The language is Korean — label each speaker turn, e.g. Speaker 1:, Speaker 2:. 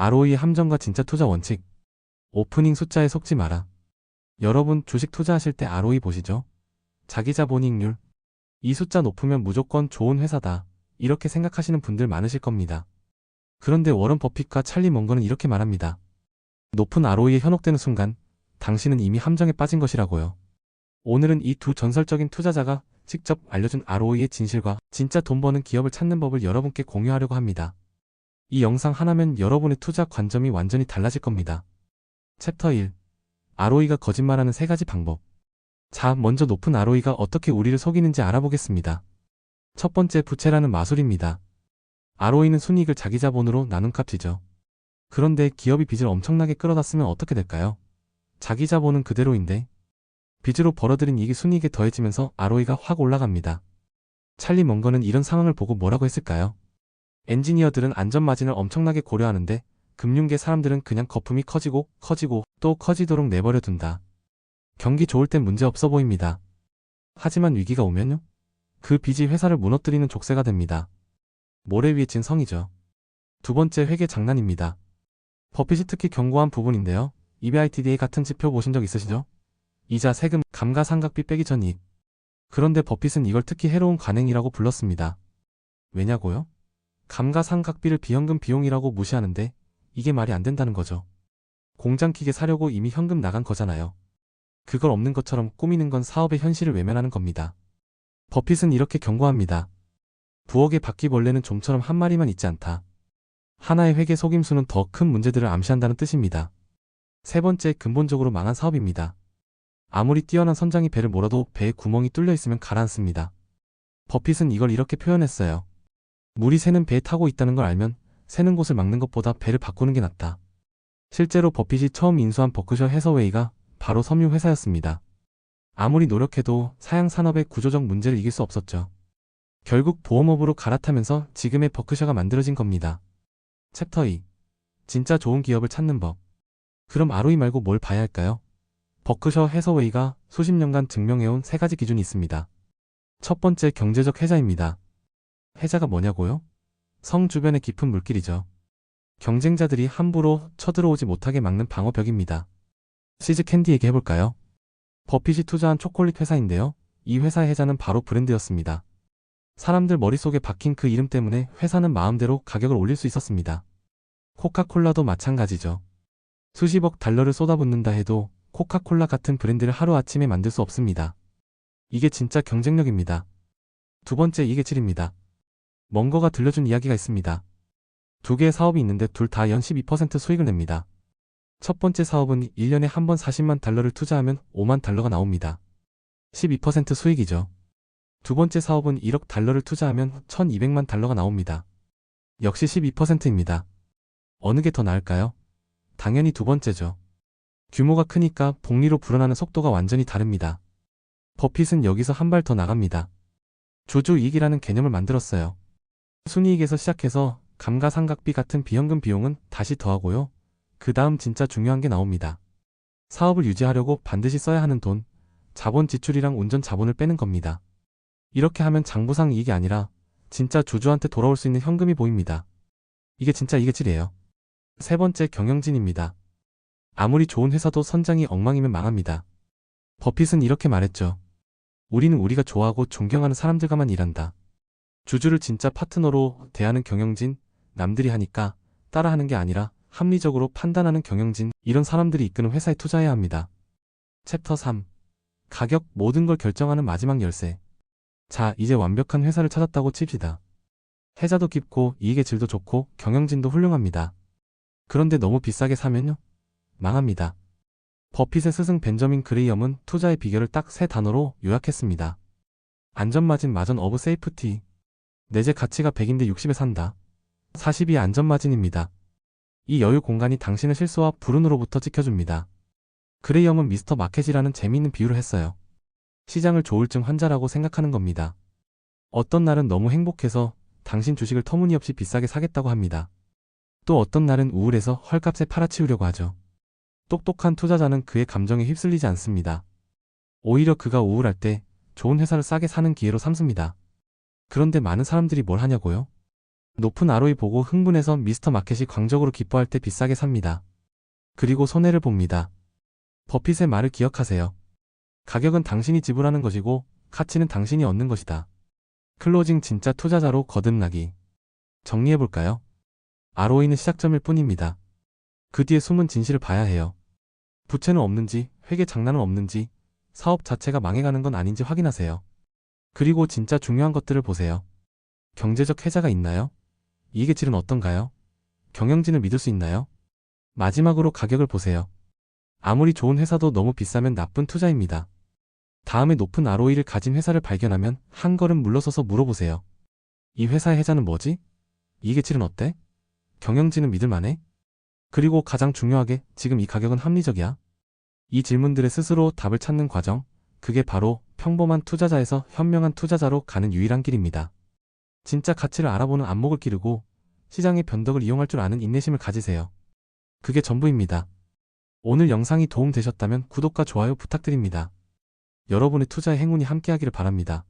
Speaker 1: ROE 함정과 진짜 투자 원칙. 오프닝 숫자에 속지 마라. 여러분 주식 투자하실 때 ROE 보시죠. 자기 자본이익률. 이 숫자 높으면 무조건 좋은 회사다. 이렇게 생각하시는 분들 많으실 겁니다. 그런데 워런 버핏과 찰리 먼거는 이렇게 말합니다. 높은 ROE에 현혹되는 순간 당신은 이미 함정에 빠진 것이라고요. 오늘은 이 두 전설적인 투자자가 직접 알려준 ROE의 진실과 진짜 돈 버는 기업을 찾는 법을 여러분께 공유하려고 합니다. 이 영상 하나면 여러분의 투자 관점이 완전히 달라질 겁니다. 챕터 1. ROE가 거짓말하는 세 가지 방법. 자, 먼저 높은 ROE가 어떻게 우리를 속이는지 알아보겠습니다. 첫 번째 부채라는 마술입니다. ROE는 순이익을 자기 자본으로 나눈 값이죠. 그런데 기업이 빚을 엄청나게 끌어다 쓰면 어떻게 될까요? 자기 자본은 그대로인데 빚으로 벌어들인 이익이 순이익에 더해지면서 ROE가 확 올라갑니다. 찰리 먼거는 이런 상황을 보고 뭐라고 했을까요? 엔지니어들은 안전 마진을 엄청나게 고려하는데 금융계 사람들은 그냥 거품이 커지고 커지고 또 커지도록 내버려 둔다. 경기 좋을 땐 문제 없어 보입니다. 하지만 위기가 오면요? 그 빚이 회사를 무너뜨리는 족쇄가 됩니다. 모래 위에 찐 성이죠. 두 번째 회계 장난입니다. 버핏이 특히 경고한 부분인데요. EBITDA 같은 지표 보신 적 있으시죠? 이자, 세금, 감가상각비 빼기 전 이익. 그런데 버핏은 이걸 특히 해로운 관행이라고 불렀습니다. 왜냐고요? 감가상각비를 비현금 비용이라고 무시하는데 이게 말이 안 된다는 거죠. 공장 기계 사려고 이미 현금 나간 거잖아요. 그걸 없는 것처럼 꾸미는 건 사업의 현실을 외면하는 겁니다. 버핏은 이렇게 경고합니다. 부엌의 바퀴벌레는 좀처럼 한 마리만 있지 않다. 하나의 회계 속임수는 더 큰 문제들을 암시한다는 뜻입니다. 세 번째 근본적으로 망한 사업입니다. 아무리 뛰어난 선장이 배를 몰아도 배에 구멍이 뚫려 있으면 가라앉습니다. 버핏은 이걸 이렇게 표현했어요. 물이 새는 배에 타고 있다는 걸 알면 새는 곳을 막는 것보다 배를 바꾸는 게 낫다. 실제로 버핏이 처음 인수한 버크셔 해서웨이가 바로 섬유 회사였습니다. 아무리 노력해도 사양 산업의 구조적 문제를 이길 수 없었죠. 결국 보험업으로 갈아타면서 지금의 버크셔가 만들어진 겁니다. 챕터 2. 진짜 좋은 기업을 찾는 법. 그럼 ROE 말고 뭘 봐야 할까요? 버크셔 해서웨이가 수십 년간 증명해온 세 가지 기준이 있습니다. 첫 번째 경제적 해자입니다. 해자가 뭐냐고요? 성 주변의 깊은 물길이죠. 경쟁자들이 함부로 쳐들어오지 못하게 막는 방어벽입니다. 시즈 캔디 얘기해볼까요? 버핏이 투자한 초콜릿 회사인데요. 이 회사의 해자는 바로 브랜드였습니다. 사람들 머릿속에 박힌 그 이름 때문에 회사는 마음대로 가격을 올릴 수 있었습니다. 코카콜라도 마찬가지죠. 수십억 달러를 쏟아붓는다 해도 코카콜라 같은 브랜드를 하루아침에 만들 수 없습니다. 이게 진짜 경쟁력입니다. 두 번째 이게 질입니다. 먼거가 들려준 이야기가 있습니다. 두 개의 사업이 있는데 둘 다 연 12% 수익을 냅니다. 첫 번째 사업은 1년에 한 번 40만 달러를 투자하면 5만 달러가 나옵니다. 12% 수익이죠. 두 번째 사업은 1억 달러를 투자하면 1200만 달러가 나옵니다. 역시 12%입니다. 어느 게 더 나을까요? 당연히 두 번째죠. 규모가 크니까 복리로 불어나는 속도가 완전히 다릅니다. 버핏은 여기서 한 발 더 나갑니다. 조조 이익이라는 개념을 만들었어요. 순이익에서 시작해서 감가상각비 같은 비현금 비용은 다시 더하고요. 그 다음 진짜 중요한 게 나옵니다. 사업을 유지하려고 반드시 써야 하는 돈, 자본 지출이랑 운전 자본을 빼는 겁니다. 이렇게 하면 장부상 이익이 아니라 진짜 주주한테 돌아올 수 있는 현금이 보입니다. 이게 진짜 이게 질이에요. 세 번째 경영진입니다. 아무리 좋은 회사도 선장이 엉망이면 망합니다. 버핏은 이렇게 말했죠. 우리는 우리가 좋아하고 존경하는 사람들과만 일한다. 주주를 진짜 파트너로 대하는 경영진, 남들이 하니까 따라하는 게 아니라 합리적으로 판단하는 경영진, 이런 사람들이 이끄는 회사에 투자해야 합니다. 챕터 3. 가격, 모든 걸 결정하는 마지막 열쇠. 자, 이제 완벽한 회사를 찾았다고 칩시다. 해자도 깊고 이익의 질도 좋고 경영진도 훌륭합니다. 그런데 너무 비싸게 사면요? 망합니다. 버핏의 스승 벤저민 그레이엄은 투자의 비결을 딱 세 단어로 요약했습니다. 안전마진 마전 어브 세이프티. 내재 가치가 100인데 60에 산다. 40이 안전마진입니다. 이 여유 공간이 당신의 실수와 불운으로부터 지켜줍니다. 그레이엄은 미스터 마켓이라는 재미있는 비유를 했어요. 시장을 조울증 환자라고 생각하는 겁니다. 어떤 날은 너무 행복해서 당신 주식을 터무니없이 비싸게 사겠다고 합니다. 또 어떤 날은 우울해서 헐값에 팔아치우려고 하죠. 똑똑한 투자자는 그의 감정에 휩쓸리지 않습니다. 오히려 그가 우울할 때 좋은 회사를 싸게 사는 기회로 삼습니다. 그런데 많은 사람들이 뭘 하냐고요? 높은 ROE 보고 흥분해서 미스터 마켓이 광적으로 기뻐할 때 비싸게 삽니다. 그리고 손해를 봅니다. 버핏의 말을 기억하세요. 가격은 당신이 지불하는 것이고 가치는 당신이 얻는 것이다. 클로징 진짜 투자자로 거듭나기. 정리해볼까요? ROE는 시작점일 뿐입니다. 그 뒤에 숨은 진실을 봐야 해요. 부채는 없는지, 회계 장난은 없는지, 사업 자체가 망해가는 건 아닌지 확인하세요. 그리고 진짜 중요한 것들을 보세요. 경제적 혜자가 있나요? 이익의 질은 어떤가요? 경영진을 믿을 수 있나요? 마지막으로 가격을 보세요. 아무리 좋은 회사도 너무 비싸면 나쁜 투자입니다. 다음에 높은 ROE를 가진 회사를 발견하면 한 걸음 물러서서 물어보세요. 이 회사의 혜자는 뭐지? 이익의 질은 어때? 경영진은 믿을만해? 그리고 가장 중요하게 지금 이 가격은 합리적이야? 이 질문들에 스스로 답을 찾는 과정, 그게 바로 평범한 투자자에서 현명한 투자자로 가는 유일한 길입니다. 진짜 가치를 알아보는 안목을 기르고 시장의 변덕을 이용할 줄 아는 인내심을 가지세요. 그게 전부입니다. 오늘 영상이 도움되셨다면 구독과 좋아요 부탁드립니다. 여러분의 투자의 행운이 함께하기를 바랍니다.